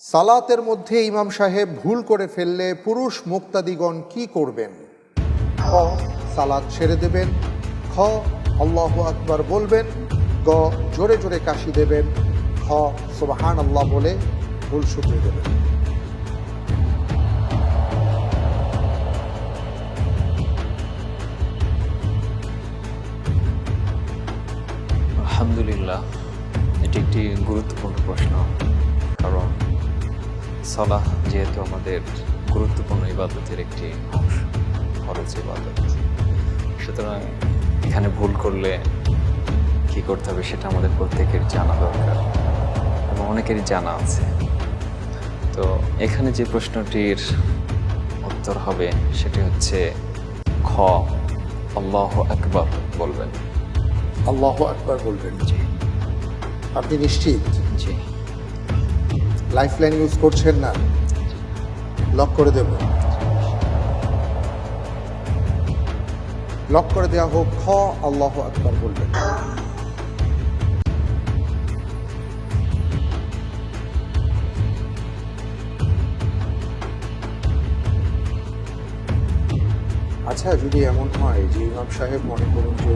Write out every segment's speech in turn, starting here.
সালাতের মধ্যে ইমাম সাহেব ভুল করে ফেললে পুরুষ মুক্তাদিগণ কি করবেন? খ, সালাত ছেড়ে দেবেন। খ, আল্লাহ আকবার বলবেন। গ, জোরে জোরে কাশি দেবেন। খ সুবাহান আল্লাহ বলে ভুল শুধরে দেবেন। আলহামদুলিল্লাহ, এটি একটি গুরুত্বপূর্ণ প্রশ্ন। সলাহ যেহেতু আমাদের গুরুত্বপূর্ণ ইবাদতের একটি অংশ খরচ ইবাদত। সুতরাং এখানে ভুল করলে কি করতে হবে সেটা আমাদের প্রত্যেকের জানা দরকার এবং অনেকেরই জানা আছে। তো এখানে যে প্রশ্নটির উত্তর হবে সেটি হচ্ছে খ আল্লাহ আকবর বলবেন। আল্লাহ আকবার বলবেন জি। আপনি নিশ্চিত? জি। লাইফ লাইন ইউজ করছেন না। লক করে দেব। লক করে দেওয়া হোক, খ, আল্লাহ আকবার বলবেন আচ্ছা যদি এমন হয় যে ইমাম সাহেব মনে করুন যে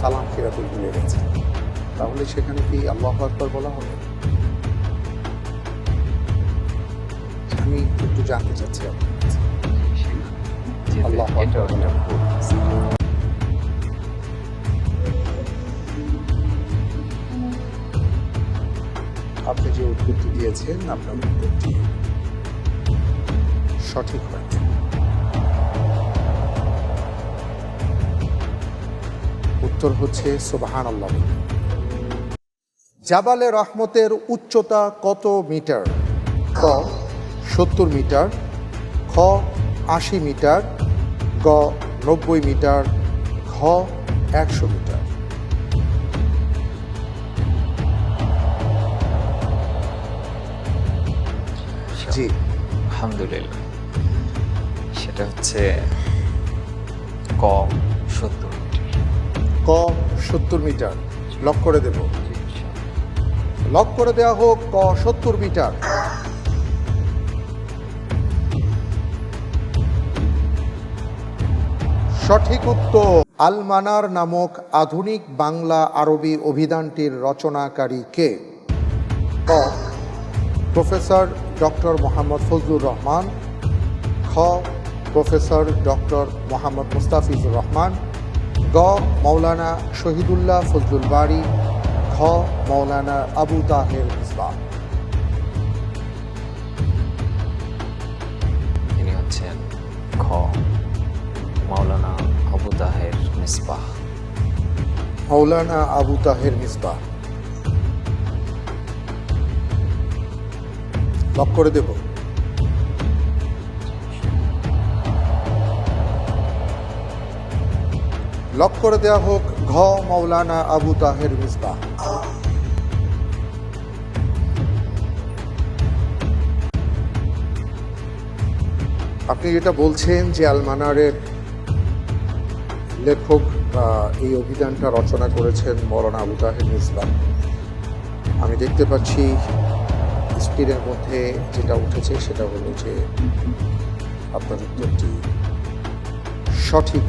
সালাম ফেরাতে ভুলে গেছে তাহলে সেখানে কি আল্লাহ আকবার বলা হবে? আমি একটু জানতে চাচ্ছি আল্লাহু। আপনি যে উত্তরটি দিয়েছেন আপনার উত্তরটি সঠিক হয়েছে উত্তর হচ্ছে সুবাহান আল্লাহ জাবালে রহমতের উচ্চতা কত মিটার? ক সত্তর মিটার খ আশি মিটার গ নব্বই মিটার ঘ একশো মিটার। জি। আলহামদুলিল্লাহ। সেটা হচ্ছে ক সত্তর মিটার। ক সত্তর মিটার। লক করে দেব। লক করে দেওয়া হোক ক সত্তর মিটার। সঠিক উত্তর। আলমানার নামক আধুনিক বাংলা আরবি অভিধানটির রচনাকারী কে? Professor doctor Mohammad Fazlur Rahman. খ, প্রফেসর ডক্টর মোহাম্মদ মুস্তাফিজুর রহমান। গ মৌলানা শহীদুল্লাহ ফজলুল বাড়ি খ মৌলানা আবু তাহের ইসলাম। মিসবাহ। মৌলানা আবু তাহের মিসবাহ। লক করে দেব। লক করে দেওয়া হোক ঘ মৌলানা আবু তাহের মিসবাহ। আপনি যেটা বলছেন যে আলমানারের লেখক এই অভিযানটা রচনা করেছেন মৌলানা আবু তাহের ইসলাম আমি দেখতে পাচ্ছি স্ক্রিনের মধ্যে যেটা উঠেছে সেটা হলো যে আপনার উত্তরটি সঠিক